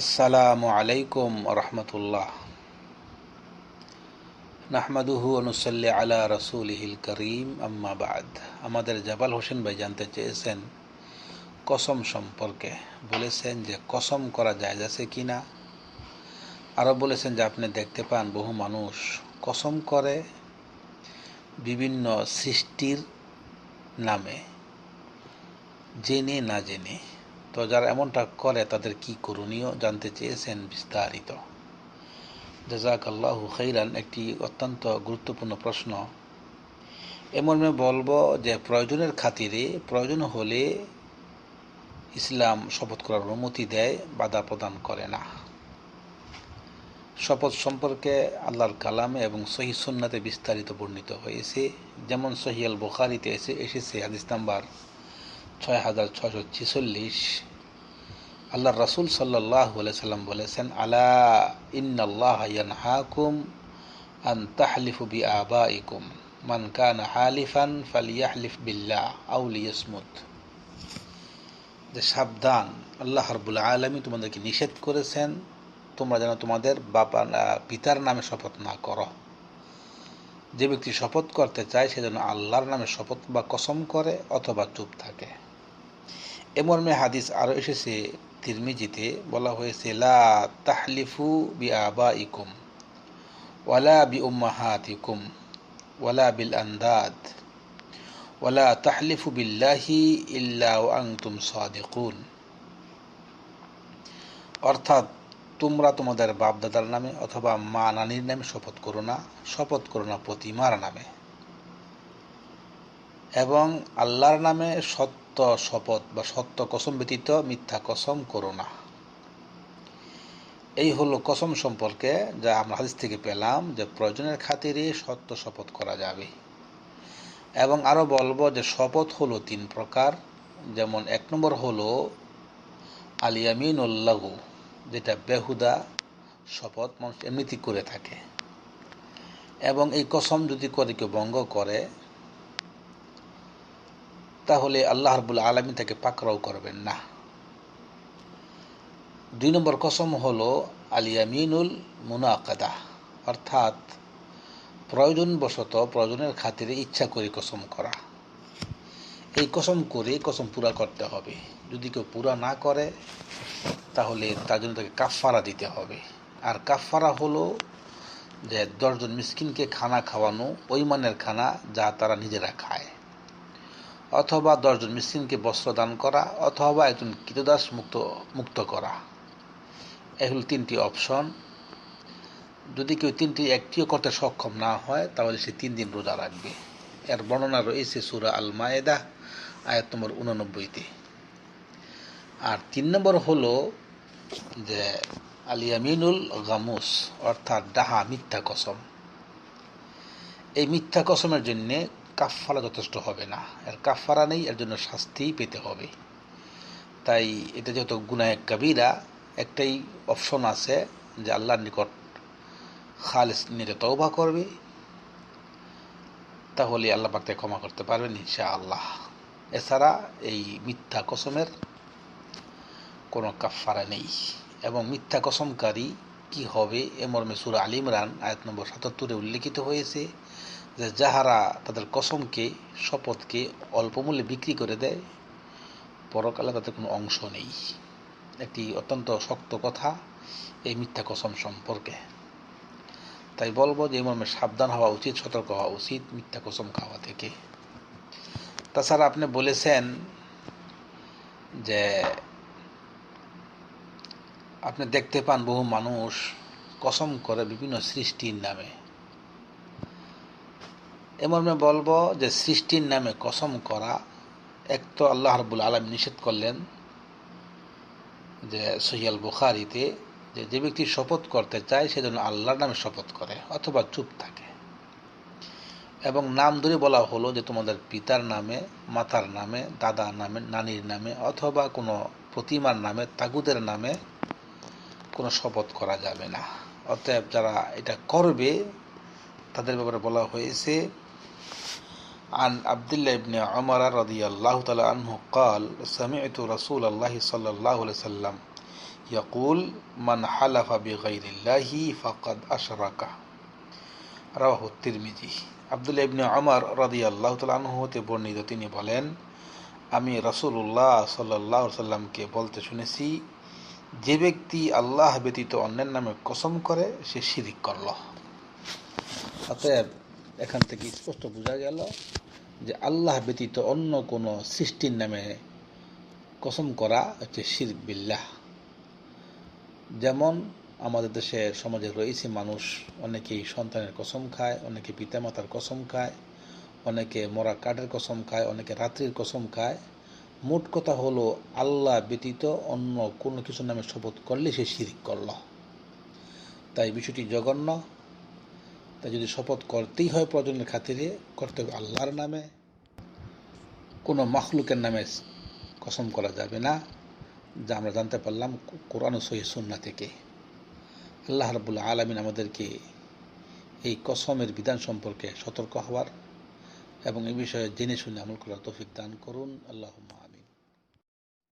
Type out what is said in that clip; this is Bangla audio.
আসসালামু আলাইকুম রহমতুল্লাহ। নাহমাদুহু অনুসল্লি আলা রসুল রসুলহিল করিম আম্মাবাদ আমাদের জাবাল হোসেন ভাই জানতে চেয়েছেন, কসম সম্পর্কে। বলেছেন যে কসম করা যায় আছে কি না আরও বলেছেন যে আপনি দেখতে পান বহু মানুষ কসম করে বিভিন্ন সৃষ্টির নামে, জেনে না জেনে তো যারা এমনটা করে, তাদের কি করণীয় জানতে চেয়েছেন বিস্তারিত? জাজাক আল্লাহ খৈরান একটি অত্যন্ত গুরুত্বপূর্ণ প্রশ্ন। এমন বলব যে, প্রয়োজনের খাতিরে, প্রয়োজন হলে ইসলাম শপথ করার অনুমতি দেয়, বাধা প্রদান করে না। শপথ সম্পর্কে আল্লাহর কালামে এবং সহি সুন্নাতে বিস্তারিত বর্ণিত হয়েছে। যেমন সহিয়াল বোখারিতে এসে, এসেছে হাদিস নাম্বার ছয় হাজার ছশো ছেচল্লিশ। আল্লাহ রসুল সাল্লাহ সাল্লাম বলেছেন, আলা ইন্নাল্লাহ ইয়ানহাকুম আন তাহলিফু বি আবাইকুম মান কান হালিফান ফালিয়াহলিফ বিল্লাহ আউলি ইয়াসমুত যে সাবধান, আল্লাহ রবুল আলমী তোমাদেরকে নিষেধ করেছেন, তোমরা যেন তোমাদের বাবা পিতার নামে শপথ না করো। যে ব্যক্তি শপথ করতে চায়, সে যেন আল্লাহর নামে শপথ বা কসম করে অথবা চুপ থাকে। এমর্মে হাদিস আরও এসেছে তিরমিজিতে বলা হয়েছে, লা তাহলিফু বি আবা ইকুম ওয়ালা বি উম্মাহাত ইকুম ওয়ালা বিল আন্দাদ ওয়ালা তাহলিফু বিল্লাহি ইল্লা আংতুম সাদিকুন। অর্থাৎ তোমরা তোমাদের বাপদাদার নামে অথবা মা নানির নামে শপথ করো না, শপথ করো না প্রতিমার নামে। এবং আল্লাহর নামে সত্য শপথ বা সত্য কসম ব্যতীত মিথ্যা কসম করো না। এই হলো কসম সম্পর্কে যা আমরা হাদিস থেকে পেলাম যে প্রয়োজনের খাতিরে সত্য শপথ করা যাবে। এবং আরও বলব যে শপথ হলো তিন প্রকার। যেমন এক নম্বর হলো আলিয়ামিন উল্লাহু যেটা বেহুদা শপথ মানুষ এমনিতেই করে থাকে। এবং এই কসম যদি করে কেউ ভঙ্গ করে তাহলে আল্লাহ রবুল আলমী তাকে পাকড়াও করবেন না। দুই নম্বর কসম হল আলিয়ামিনুল মুনাকাদা, অর্থাৎ প্রয়োজনবশত প্রয়োজনের খাতিরে ইচ্ছা করে কসম করা। এই কসম করে কসম পুরা করতে হবে। যদি কেউ পুরা না করে, তাহলে তার জন্য তাকে কাফারা দিতে হবে। আর কাফারা হলো যে দশজন মিসকিনকে খানা খাওয়ানো, ওই মানের খানা যা তারা নিজেরা খায়। অথবা দশজন মিসকিনকে বস্ত্র দান করা, অথবা একজন কীতদাস মুক্ত মুক্ত করা। এগুলো তিনটি অপশন। যদি কেউ তিনটি, একটিও করতে সক্ষম না হয়, তাহলে সে তিন দিন রোজা রাখবে। এর বর্ণনা রয়েছে সুরা আল মায়েদা আয়াত নম্বর উননব্বইতে। আর তিন নম্বর হলো যে আলিয়ামিনুল গামুস, অর্থাৎ ডাহা মিথ্যা কসম। এই মিথ্যা কসমের জন্যে কাফারা যথেষ্ট হবে না। এর কাফারা নেই, এর জন্য শাস্তিই পেতে হবে। তাই এটা যেহেতু গুনায় কাবিরা, একটাই অপশন আছে যে আল্লাহর নিকট খালিস নিয়ে তৌবা করবে। তাহলে আল্লাহ পাকতে ক্ষমা করতে পারবেন ইনশা আল্লাহ এছাড়া এই মিথ্যা কসমের কোনো কাফারা নেই। এবং মিথ্যা কসমকারী কি হবে এ মর্মে সুরা আল ইমরান, আয়াত নম্বর সাতাত্তরে উল্লেখিত হয়েছে। যে যাহারা তাদের কসমকে, শপথকে অল্প মূল্যে বিক্রি করে দেয়, পরকালে তাদের কোনো অংশ নেই। একটি অত্যন্ত শক্ত কথা এই মিথ্যা কসম সম্পর্কে। তাই বলব যে মর্মে সাবধান হওয়া উচিত, সতর্ক হওয়া উচিত মিথ্যা কসম খাওয়া থেকে। তাছাড়া আপনি বলেছেন যে আপনি দেখতে পান বহু মানুষ কসম করে বিভিন্ন সৃষ্টির নামে। এমর্মে বলব যে সৃষ্টির নামে কসম করা, এক তো আল্লাহ রবুল আলম নিষেধ করলেন যে সহিয়াল বুখারিতে যে যে ব্যক্তি শপথ করতে চায় সে যেন আল্লাহর নামে শপথ করে অথবা চুপ থাকে। এবং নাম ধরে বলা হলো যে তোমাদের পিতার নামে, মাতার নামে দাদা নামে, নানির নামে অথবা কোনো প্রতিমার নামে তাগুদের নামে কোনো শপথ করা যাবে না। অতএব যারা এটা করবে, তাদের ব্যাপারে বলা হয়েছে عن عبد الله بن عمر رضي الله تعالى عنه قال سمعت رسول الله صلى الله عليه وسلم ইয়াকুল মান হালাফা বিগাইরিল্লাহি ফাকাদ আশরাকা রাহু তিরমিজি আব্দুল ইবনে আমর রাদিয়াল্লাহু তাআলা আনহু হতে বর্ণিত তিনি বলেন আমি রাসূলুল্লাহ সাল্লাল্লাহু আলাইহি সাল্লামকে বলতে শুনেছি যে ব্যক্তি আল্লাহ ব্যতীত অন্যের নামে কসম করে সে শিরিক করল অতএব এখান থেকে স্পষ্ট বোঝা গেল যে আল্লাহ ব্যতীত অন্য কোনো সৃষ্টির নামে কসম করা হচ্ছে শির বিল্লাহ। যেমন আমাদের দেশে, সমাজে রয়েছে মানুষ, অনেকেই সন্তানের কসম খায়, অনেকে পিতামাতার কসম খায়, অনেকে মরা কাঠের কসম খায়, অনেকে রাত্রির কসম খায়। মোট কথা হলো, আল্লাহ ব্যতীত অন্য কোনো কিছু নামে শপথ করলে সে শিরিক করল। তাই বিষয়টি জঘন্য। তাই যদি শপথ করতেই হয় প্রয়োজনের খাতিরে, করতে হবে আল্লাহর নামে। কোনো মাখলুকের নামে কসম করা যাবে না, যা আমরা জানতে পারলাম কোরআন সহি সুন্না থেকে। আল্লাহ রাবুল আলমিন আমাদেরকে এই কসমের বিধান সম্পর্কে সতর্ক হওয়ার এবং এই বিষয়ে জেনে শুনে আমল করার তৌফিক দান করুন। আল্লাহ